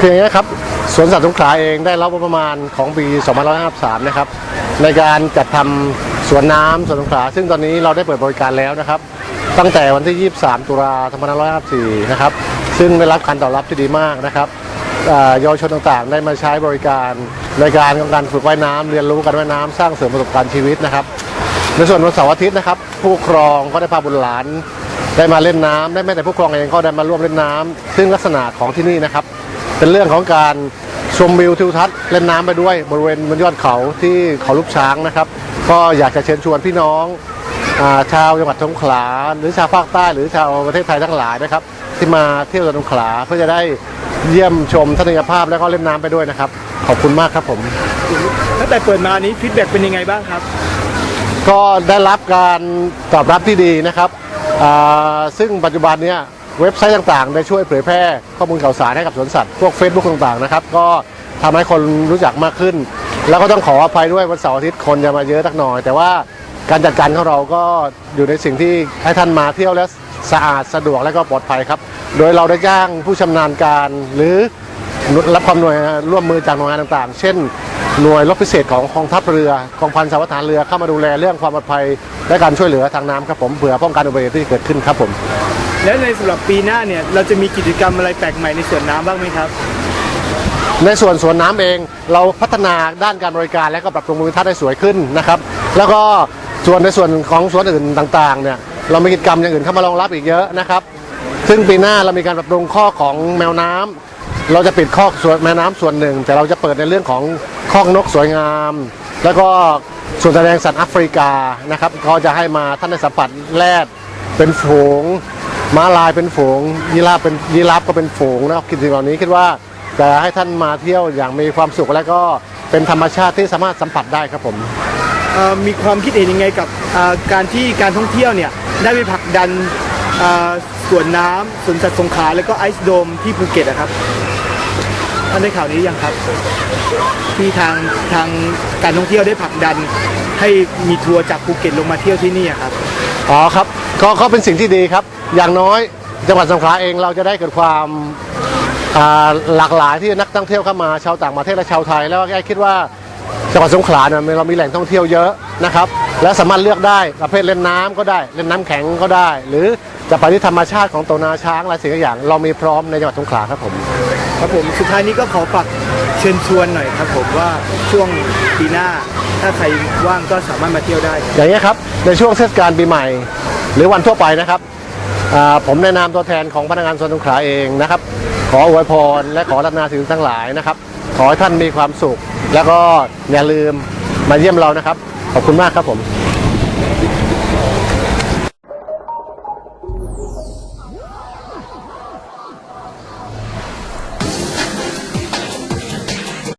คืออย่างนี้ครับสวนสัตว์สงขลาเองได้รับประมาณของปี 2553 นะครับ ในการจัดทำสวนน้ำสวนสงขลาซึ่งตอนนี้เราได้เปิดบริการแล้วนะครับ ตั้งแต่วันที่ 23 ตุลา2554 นะครับ ซึ่งได้รับการตอบรับที่ดีมากนะครับเยาวชนต่างๆ ได้มาใช้บริการในการของการฝึกว่ายน้ำเรียนรู้การว่ายน้ำสร้างเสริมประสบการณ์ชีวิตนะครับ ในส่วนวันเสาร์อาทิตย์นะครับ ผู้ปกครองก็ได้พาบุตรหลาน ได้มาเล่นน้ำได้แม้แต่ผู้ปกครองเองก็ได้มาร่วมเล่นน้ำซึ่งลักษณะของที่นี่นะครับ เป็นเรื่องของการชมวิวทิวทัศน์เล่นน้ำไปด้วยบริเวณบนยอดเขาที่เขาลูกช้างนะครับ ก็อยากจะเชิญชวนพี่น้องอาชาวจังหวัดสงขลาหรือชาวภาคใต้หรือชาวประเทศไทยทั้งหลายนะครับ ที่มาเที่ยวจังหวัดสงขลาเพื่อจะได้เยี่ยมชมทัศนียภาพแล้วก็เล่นน้ำไปด้วยนะครับ ขอบคุณมากครับผม ตั้งแต่เปิดมานี้ฟีดแบ็กเป็นยังไงบ้างครับ ก็ได้รับการตอบรับที่ดีนะครับอ่าซึ่งปัจจุบันเนี้ย เว็บไซต์ต่างๆ ได้ช่วยเผยแพร่ข้อมูลข่าวสารให้กับสวนสัตว์ พวก Facebook ต่างๆนะครับ ก็ทำให้คนรู้จักมากขึ้น แล้วก็ต้องขออภัยด้วยวันเสาร์อาทิตย์คนจะมาเยอะสักหน่อย แต่ว่าการจัดการของเราก็อยู่ในสิ่งที่ให้ท่านมาเที่ยวแล้วสะอาดสะดวกและก็ปลอดภัยครับ โดยเราได้จ้างผู้ชำนาญการหรือรับความหน่วยร่วมมือจากหน่วยงานต่างๆ เช่น หน่วยรบพิเศษของกองทัพเรือกองพันสารวัตรทหารเรือเข้ามาดูแลเรื่องความปลอดภัย และการช่วยเหลือทางน้ำครับผมเผื่อป้องกันอุบัติเหตุที่เกิดขึ้นครับผม และในสำหรับปีหน้าเนี่ยเราจะมีกิจกรรมอะไรแปลกใหม่ในสวนน้ำบ้างไหมครับ ในส่วนสวนน้ำเองเราพัฒนาด้านการบริการและก็ปรับปรุงภูมิทัศน์ให้สวยขึ้นนะครับแล้วก็ส่วนในส่วนของสวนอื่นต่างๆเนี่ยเรามีกิจกรรมอย่างอื่นเข้ามารองรับอีกเยอะนะครับ ซึ่งปีหน้าเรามีการปรับปรุงข้อของแมวน้ำ เราจะปิดข้อกสวนแม่น้ำส่วนหนึ่ง แต่เราจะเปิดในเรื่องของข้อกนกสวยงาม แล้วก็ส่วนแสดงสัตว์แอฟริกานะครับก็จะให้มาท่านได้สัมผัสแรดเป็นฝูงม้าลายเป็นฝูงยีราฟเป็นยีราฟก็เป็นฝูงนะครับกิจกรรมเหล่านี้คิดว่าจะให้ท่านมาเที่ยวอย่างมีความสุขและก็เป็นธรรมชาติที่สามารถสัมผัสได้ครับผมมีความคิดเห็นยังไงกับการที่การท่องเที่ยวเนี่ยได้ไปผลักดันอ่าสวนน้ำสวนสัตว์สงขลาแล้วก็ไอซ์โดมที่ภูเก็ตนะครับ ท่านได้ข่าวนี้ยังครับ ที่ทางทางการท่องเที่ยวได้ผลักดัน ให้มีทัวร์จากภูเก็ตลงมาเที่ยวที่นี่อะครับ อ๋อครับก็ก็เป็นสิ่งที่ดีครับ อย่างน้อยจังหวัดสงขลาเองเราจะได้เกิดความอ่าหลากหลายที่นักท่องเที่ยวเข้ามาชาวต่างประเทศและชาวไทย แล้วก็คิดว่าจังหวัดสงขลาเนี่ยเรามีแหล่งท่องเที่ยวเยอะนะครับ และสามารถเลือกได้ประเภทเล่นน้ำก็ได้เล่นน้ำแข็งก็ได้ หรือจะไปที่ธรรมชาติของตัวนาช้างอะไรสิ่งอย่าง เรามีพร้อมในจังหวัดสงขลาครับผมครับผมสุดท้ายนี้ก็ขอฝากเชิญชวนหน่อยครับผมว่าช่วงปีหน้าถ้าใครว่างก็สามารถมาเที่ยวได้ครับอย่างนี้ยครับในช่วงเทศกาลปีใหม่ หรือวันทั่วไปนะครับอ่าผมในนามตัวแทนของพนักงานสวนสงขลาเองนะครับ ขออวยพรและขอรัตนาถึงทั้งหลายนะครับ ขอให้ท่านมีความสุข แล้วก็อย่าลืมมาเยี่ยมเรานะครับ ขอบคุณมากครับผม